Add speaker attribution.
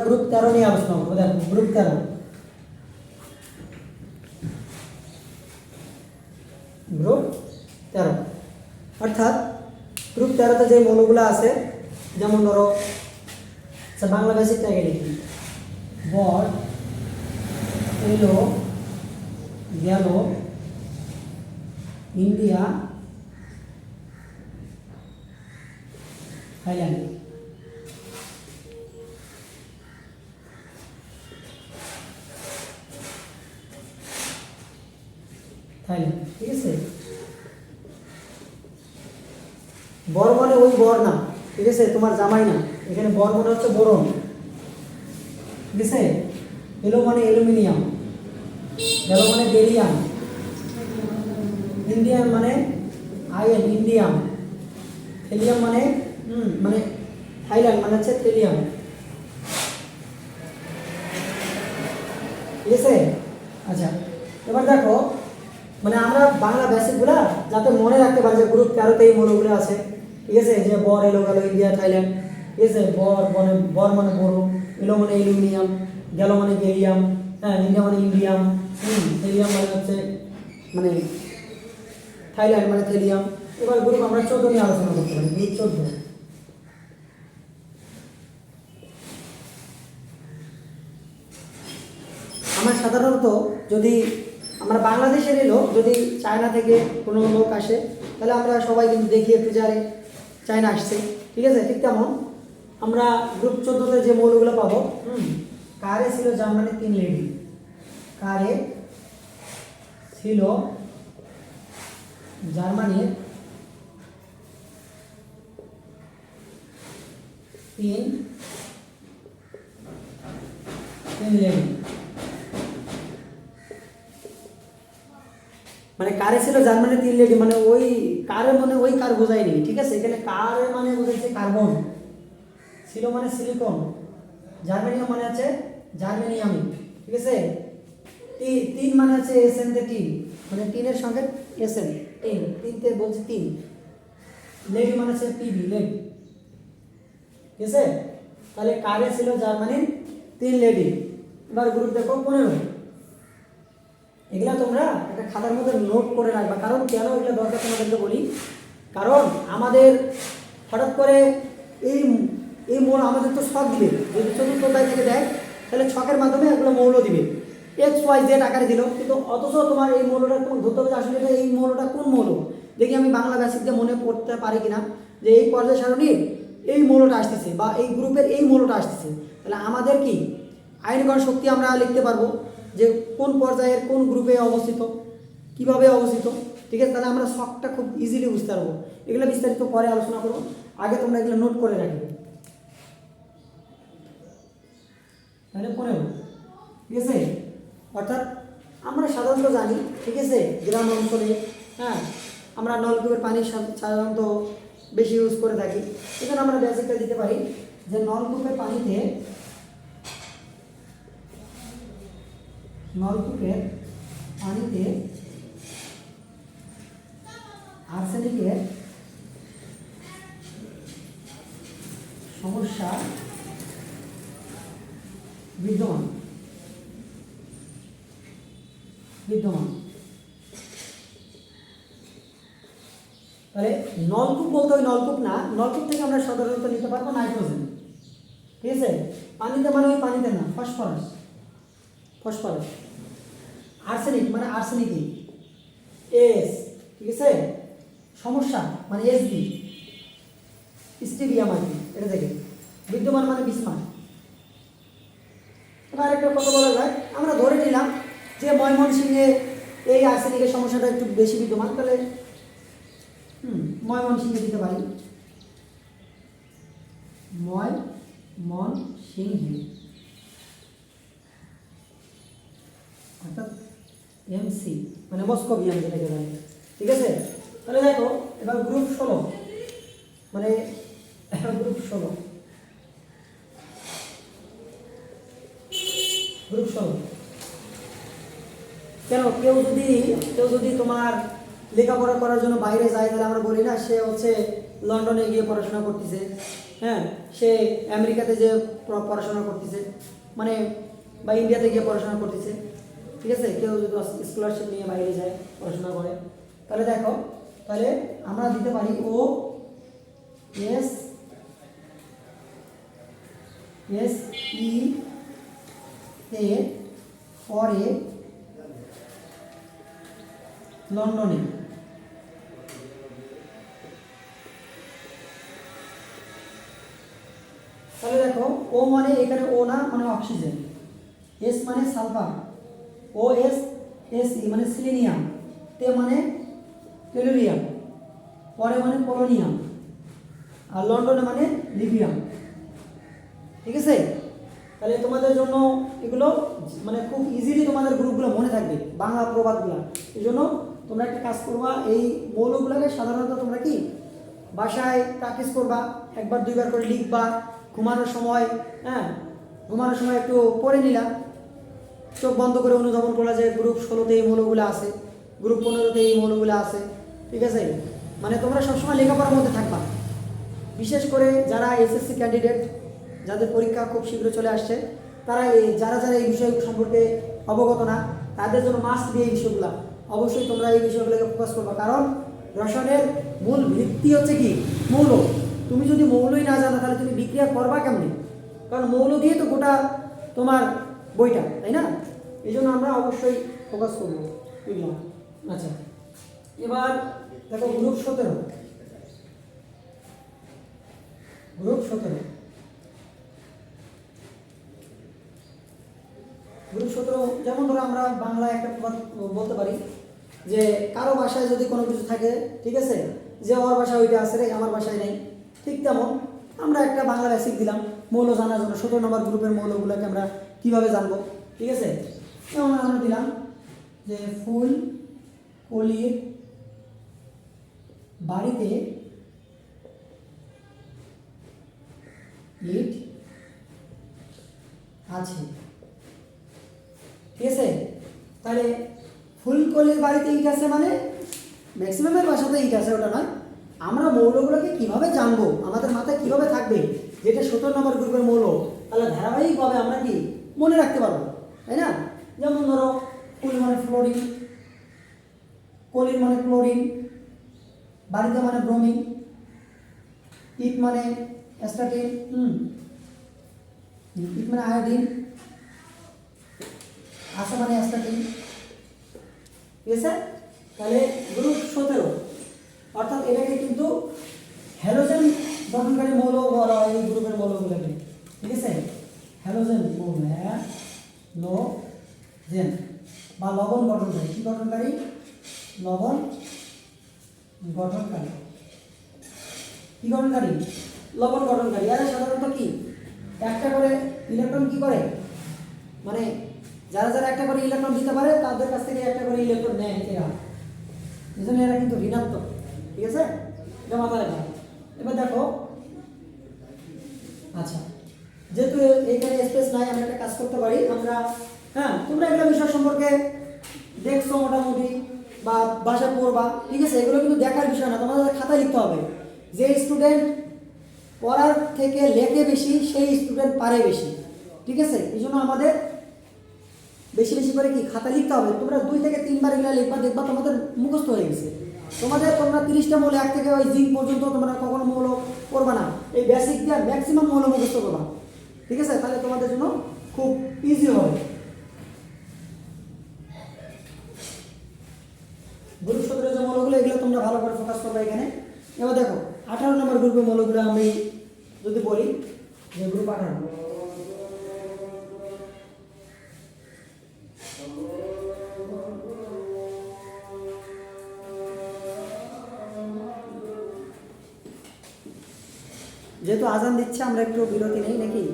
Speaker 1: Group তেরো নিয়ে আলোচনা করব দেখো গ্রুপ তেরো গ্রুপ তেরো অর্থাৎ গ্রুপ তেরোতে যে মৌলগুলো আছে যেমন ধরো আচ্ছা বাংলা বেসিকটা আগে লিখি বর এলো গেল ইন্ডিয়া থাইল্যান্ড থাইল্যান্ড ঠিক আছে? বর মানে ওই বর না, ঠিক আছে? তোমার জামাই না। এখানে বর মানে হচ্ছে বরণ ঠিক আছে? এলো মানে অ্যালুমিনিয়াম। গেল মানে বেরিয়াম ইন্ডিয়ান মানে আয়ন ইন্ডিয়াম। থেলিয়াম মানে মানে থাইল্যান্ড মানে হচ্ছে থেলিয়াম। ঠিক আছে? আচ্ছা এবার দেখো মানে আমরা বাংলা বেসিকগুলা যাতে মনে রাখতে পারি যে গ্রুপ তেরোতে এই মৌলগুলো আছে। ঠিক আছে? যে বর এলো গেল ইন্ডিয়া থাইল্যান্ড ঠিক আছে? বর মানে বর মানে বড়, এলো মানে অ্যালুমিনিয়াম, গেল মানে গেলিয়াম হ্যাঁ ইন্ডিয়া মানে ইন্ডিয়াম, হুম মানে হচ্ছে মানে থাইল্যান্ড মানে থেলিয়াম। এবার গ্রুপ আমরা চোদ্দ নিয়ে আলোচনা করতে পারি গ্রুপ চোদ্দ। আমার সাধারণত যদি আমরা বাংলাদেশের লোক, যদি চায়না থেকে কোনো লোক আসে, তাহলে আমরা সবাই কিন্তু দেখি একটু যারে চায়না আসছে। ঠিক আছে? ঠিক তেমন। আমরা গ্রুপ চোদ্দোতে যে মৌলগুলো পাবো কারে ছিল জার্মানি তিন লেডি কারে ছিল জার্মানির তিন তিন লেডি মানে কারে ছিল জার্মানির তিন লেডি মানে ওই কারে মানে ওই কার বোঝায়নি, ঠিক আছে? এখানে কারে মানে বোঝাইছে কার্বন, ছিল মানে সিলিকন জার্মানিয়াম মানে আছে জার্মেনিয়াম, ঠিক আছে? তি- তিন মানে আছে এসেনতে তিন মানে তিনের সঙ্গে এসেন তিন, তিনতে বলছে তিন। লেডি মানে আছে পিবি লেড ঠিক আছে? তাহলে কারে ছিল জার্মানির তিন লেডি এবার গ্রুপ দেখো পনেরো। এগুলা তোমরা একটা খাতার মধ্যে নোট করে রাখবা। কারণ কেন এগুলো দরকার তোমাদেরকে বলি? কারণ আমাদের হঠাৎ করে এই এই মৌল আমাদের তো শখ দিবে। যদি চতুর্থ অধ্যায় থেকে দেয়, তাহলে ছকের মাধ্যমে এগুলো মৌল দিবে। এক্স ওয়াই জেড আকারে দিল। কিন্তু অথচ তোমার এই মৌলটা তোমার ধরতে হবে আসলে এই মৌলটা কোন মৌল? দেখি আমি বাংলা বেসিক দিয়ে মনে করতে পারি কিনা। যে এই পর্যায় সারণীর এই মৌলটা আসতেছে বা এই গ্রুপের এই মৌলটা আসতেছে। তাহলে আমাদের কি? আইনগণ শক্তি আমরা লিখতে পারব। যে কোন পর্যায়ের কোন গ্রুপে অবস্থিত, কীভাবে অবস্থিত, ঠিক আছে? তাহলে আমরা শখটা খুব ইজিলি বুঝতে পারব। এগুলো বিস্তারিত পরে আলোচনা করব। আগে তোমরা এগুলো নোট করে রাখবে। তাহলে পনেরো ঠিক আছে? অর্থাৎ আমরা সাধারণত জানি, ঠিক আছে? গ্রাম অঞ্চলে হ্যাঁ? আমরা নলকূপের পানি সাধারণত বেশি ইউজ করে থাকি। এখানে আমরা বেসিকটা দিতে পারি যে নলকূপের পানিতে নলকূপের পানিতে আর্সেনিকের সমস্যা বিদ্যমান। বিদ্যমান। তাহলে নলকূপ বলতে ওই নলকূপ না, নলকূপ থেকে আমরা সাধারণত নিতে পারব নাইট্রোজেন। ঠিক আছে? পানিতে মানে ওই পানিতে না, ফসফরাস। ফসফরাস। আর্সেনিক মানে আর্সেনিক এস, ঠিক আছে? সমস্যা মানে এস বি। স্টিভিয়া মানে এটা থেকে বিদ্যমান মানে বিস্মান এবার একটা কথা বলা যায়, আমরা ধরে নিলাম যে ময়মনসিংহে এই আর্সেনিকের সমস্যাটা একটু বেশি বিদ্যমান, তাহলে, হুম, ময়মনসিংহে দিতে পারি। ময় মন সিংহে অর্থাৎ এমসি মানে মস্কোভিয়াম যেটাকে বলে ঠিক আছে? তাহলে দেখো, এবার গ্রুপ ষোলো। মানে গ্রুপ ষোলো। গ্রুপ ষোলো। কেন? কেউ যদি কেউ যদি তোমার লেখাপড়া করার জন্য বাইরে যায়, তাহলে আমরা বলি না, সে হচ্ছে লন্ডনে গিয়ে পড়াশোনা করতেছে। হ্যাঁ? সে আমেরিকাতে যে পড়াশোনা করতেছে। মানে বা ইন্ডিয়াতে গিয়ে পড়াশোনা করতেছে। ঠিক আছে? কেউ যদি স্কলারশিপ নিয়ে বাইরে যায়, পড়াশোনা করে, তাহলে দেখো, তাহলে আমরা দিতে পারি ও এস এস ই এ পরে লন্ডনে তাহলে দেখো ও মানে এখানে ও না মানে অক্সিজেন এস মানে সালফার ও এস এস মানে সিলিনিয়াম তে মানে টেলোরিয়াম পরে মানে পোলোনিয়াম আর লন্ডনে মানে লিবিয়াম ঠিক আছে? তাহলে তোমাদের জন্য এগুলো মানে খুব ইজিলি তোমাদের গ্রুপগুলো মনে থাকবে, বাংলা প্রবাদগুলো। এই জন্য তোমরা একটা কাজ করবা, এই মৌলগুলোকে সাধারণত তোমরা কি বাসায় প্র্যাকটিস করবা, একবার দুইবার করে লিখবা, ঘুমানোর সময় হ্যাঁ ঘুমানোর সময় একটু পড়ে নিলাম চোখ বন্ধ করে অনুধাবন করা যে গ্রুপ ষোলোতে এই মৌলগুলো আছে গ্রুপ পনেরোতে এই মৌলগুলো আছে, ঠিক আছে? মানে তোমরা সবসময় লেখাপড়ার মধ্যে থাকবা। বিশেষ করে যারা এসএসসি ক্যান্ডিডেট যাদের পরীক্ষা খুব শীঘ্র চলে আসছে, তারা এই যারা যারা এই বিষয় সম্পর্কে অবগত না, তাদের জন্য মাস্ক দিয়ে এই বিষয়গুলো। অবশ্যই তোমরা এই বিষয়গুলোকে ফোকাস করবা। কারণ রসায়নের মূল ভিত্তি হচ্ছে কি? মৌল। তুমি যদি মৌলই না জানো, তাহলে তুমি বিক্রিয়া করবা কেমনি? কারণ মৌল দিয়ে তো গোটা তোমার বইটা, তাই না? এই জন্য আমরা অবশ্যই ফোকাস করব। এগুলো আচ্ছা। এবার দেখো গ্রুপ সতেরো। গ্রুপ সতেরো। গ্রুপ সতেরো, যেমন ধরো আমরা বাংলায় একটা বলতে পারি যে, কারও বাসায় যদি কোনো কিছু থাকে, ঠিক আছে? যে আমার বাসায় ওইটা আছে রে, আমার বাসায় নেই, ঠিক তেমন আমরা একটা বাংলা বেসিক দিলাম। মৌল জানার জন্য সতেরো নম্বর গ্রুপের মৌলগুলোকে আমরা কীভাবে জানব? ঠিক আছে? যেমন আমরা দিলাম যে ফুল কলির বাড়িতে ইট আছে। ঠিক আছে? তাহলে ফুলকলির বাড়িতে ইট আছে মানে ম্যাক্সিমামের বাসাতে ইট আছে, ওটা নয়। আমরা মৌলগুলোকে কীভাবে জানব? আমাদের মাথায় কীভাবে থাকবে? যেটা সতেরো নম্বর গ্রুপের মৌল। তাহলে ধারাবাহিকভাবে আমরা কি মনে রাখতে পারব, তাই না? যেমন ধরো ফুল মানে ফ্লোরিন কলির মানে ক্লোরিন বাড়িতে মানে ব্রোমিন ইট মানে অ্যাস্টাটিন হুম ইট মানে আয়োডিন আসা মানে অ্যাস্টাটিন ঠিক আছে? তাহলে গ্রুপ সতেরো। অর্থাৎ এটাকে কিন্তু হ্যালোজেন গঠনকারী মৌল বলা হয় এই গ্রুপের মৌলগুলোকে। ঠিক আছে? হ্যালোজেন হ্যালোজেন বা লবণ গঠনকারী, কি গঠনকারী? লবণ গঠনকারী। কি গঠনকারী? লবণ গঠনকারী। এরা সাধারণত কি? একটা করে ইলেকট্রন কি করে? মানে যারা যারা একটা করে ইলেকট্রন দিতে পারে, তাদের কাছ থেকে একটা করে ইলেকট্রন নেয়, এরা। এই জন্য এরা কিন্তু ঋণাত্মক। ঠিক আছে? এটা মাথায় রাখা এবার দেখো আচ্ছা যেহেতু এইখানে স্পেস নাই আমরা একটা কাজ করতে পারি। আমরা হ্যাঁ তোমরা এগুলো বিষয় সম্পর্কে দেখছ মোটামুটি, বা বাসা পড়বা। ঠিক আছে, এগুলো কিন্তু দেখার বিষয় না, তোমাদের খাতায় লিখতে হবে। যে স্টুডেন্ট পড়ার থেকে লেখে বেশি, সেই স্টুডেন্ট পারে বেশি। ঠিক আছে, এই জন্য আমাদের বেশি বেশি করে কি খাতা লিখতে হবে। তোমরা দুই থেকে তিনবার এগুলো লিখবা, দেখবা তোমাদের মুখস্থ হয়ে গেছে। তোমাদের তোমরা তিরিশটা মৌল, এক থেকে ওই জিঙ্ক পর্যন্ত তোমরা কখনো মৌল করবা না। এই বেসিক দিয়ে ম্যাক্সিমাম মৌল মুখস্থ করবা। ঠিক আছে, তাহলে তোমাদের জন্য খুব ইজি হবে গ্রুপ সতেরো যে মৌলগুলো, এগুলো তোমরা ভালো করে ফোকাস করবে এখানে। এবার দেখো, আঠারো নম্বর গ্রুপের মৌলগুলো আমি যদি বলি, যে গ্রুপ আঠারো। যেহেতু আজান দিচ্ছে, আমরা একটু বিরতি নেই নাকি?